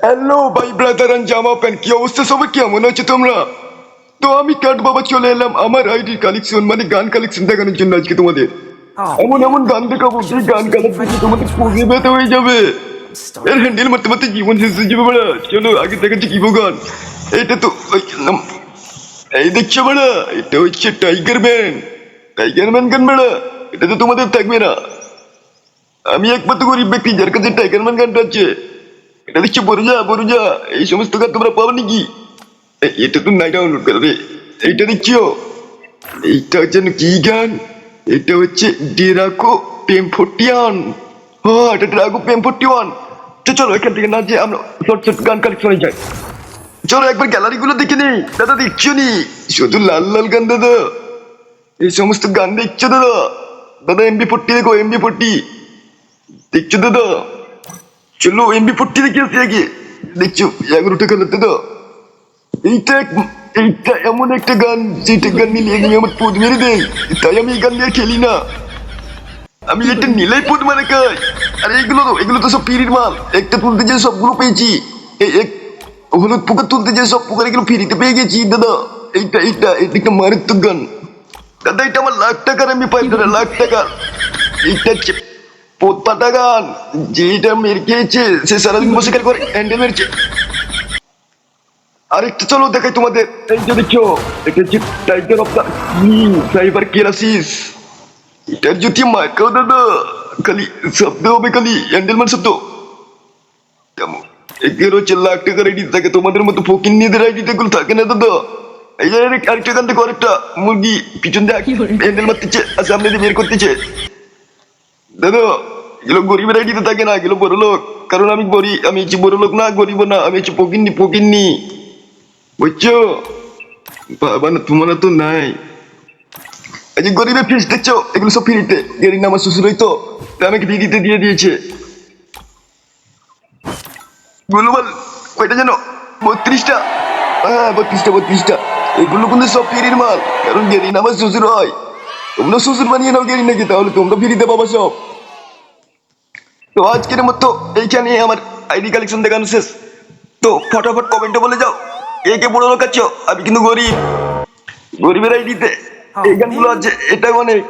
Hello ভাই brother and জামা pant কি অবস্থা সবাই কেমন আছো তোমরা তো আমি কাট বাবা চলে এলাম আমার আইডি কালেকশন মানে গান কালেকশন দেখানোর জন্য আজকে তোমাদের এমন এমন গান দেখাবো যে গান কালেকশন তোমাদের পুজো ব্যথা হয়ে যাবে এর হ্যান্ডেল মারতে মারতে জীবন শেষ হয়ে যাবে বেড়া চলো আগে দেখাচ্ছি কি গান এটা তো এই দেখছ বেড়া এটা হচ্ছে টাইগার ম্যান টাইগার ম্যান গান বেড়া এটা তো তোমাদের থাকবে না আমি একমাত্র গরিব ব্যক্তি যার কাছে টাইগার ম্যান গানটা আছে এটা দেখছি বরুজা বরুজা এই সমস্ত গান তোমরা পাবো নাকি এটা তো নাই ডাউনলোড করবে এইটা দেখছিও এইটা যেন কি গান এটা হচ্ছে ডেরাকো পেম ফোর্টি ওয়ান ও এটা ডেরাকো পেম ফোর্টি ওয়ান তো চলো এখান থেকে না যে আমরা শর্ট শর্ট গান কালেকশনে যাই চলো একবার গ্যালারি গুলো দেখে নি দাদা দেখছ নি শুধু লাল লাল গান দাদা এই সমস্ত গান দেখছ দাদা দাদা এমবি ফোর্টি দেখো এমবি ফোর্টি দেখছ দাদা এমবি ফোর্টি দেখে আসি আগে দেখছ এগারো টাকা লাগতে তো এইটা এইটা এমন একটা গান যেটা গান নিলে এগিয়ে আমার পদ মেরে দেয় তাই আমি এই গান নিয়ে খেলি না আমি এটা নিলেই পদ মারে খাই আরে এগুলো তো এগুলো তো সব পিরির মাল একটা তুলতে যে সবগুলো পেয়েছি এই এক হলুদ পোকা তুলতে যে সব পোকার এগুলো ফিরিতে পেয়ে গেছি দাদা এইটা এইটা এটা একটা মারাত্মক গান দাদা এটা আমার লাখ টাকার আমি পাই দাদা লাখ টাকার এইটা মেরে সে সারাদিন বসে করে হ্যান্ডেল মেরেছে। আরেকটা চলো দেখাই তোমাদের। এই যে দেখছ এটা হচ্ছে টাইগার অফ দ্য সাইবার কেরাসিস এটার যদি মার্কাও দাদা। খালি শব্দ হবে খালি হ্যান্ডেলম্যান শব্দ। তেমন এগুলো হচ্ছে লাখ টাকার আইডি থাকে তোমাদের মতো ফকির নিয়েদেরগুলো থাকে না দাদা। এই যে আরেকটা গান থেকে আরেকটা। মুরগি পিছন দিয়ে হ্যান্ডেল মারতেছে আর সামনে দিয়ে বের করতেছে। দাদা এগুলো গরিবের আইডিতে থাকে না এগুলো বড় লোক কারণ আমি গরিব আমি হচ্ছে বড় লোক না গরিব না আমি হচ্ছে ফকিন্নি ফকিন্নি বুঝছ বাবা না তোমার তো নাই এই যে গরিবের ফিস দেখছ এগুলো সব ফ্রিতে গেরিং আমার শ্বশুর হইতো তাই আমাকে ফ্রিতে দিয়ে দিয়েছে গ্লোবাল কয়টা যেন বত্রিশটা হ্যাঁ বত্রিশটা বত্রিশটা এগুলো কিন্তু সব ফ্রির মাল কারণ গেরিন আমার শ্বশুর হয় তোমরা শ্বশুর বানিয়ে নাও গেরিন নাকি তাহলে তোমরা ফ্রিতে পাবা সব তো আজকের মতো এইখানে আমার আইডি কালেকশন দেখানো শেষ। তো ফটাফট কমেন্টে বলে যাও কে কে বড় লোক আছো? আমি কিন্তু গরিব। গরিবের আইডিতে এইখানগুলো আছে এটা অনেক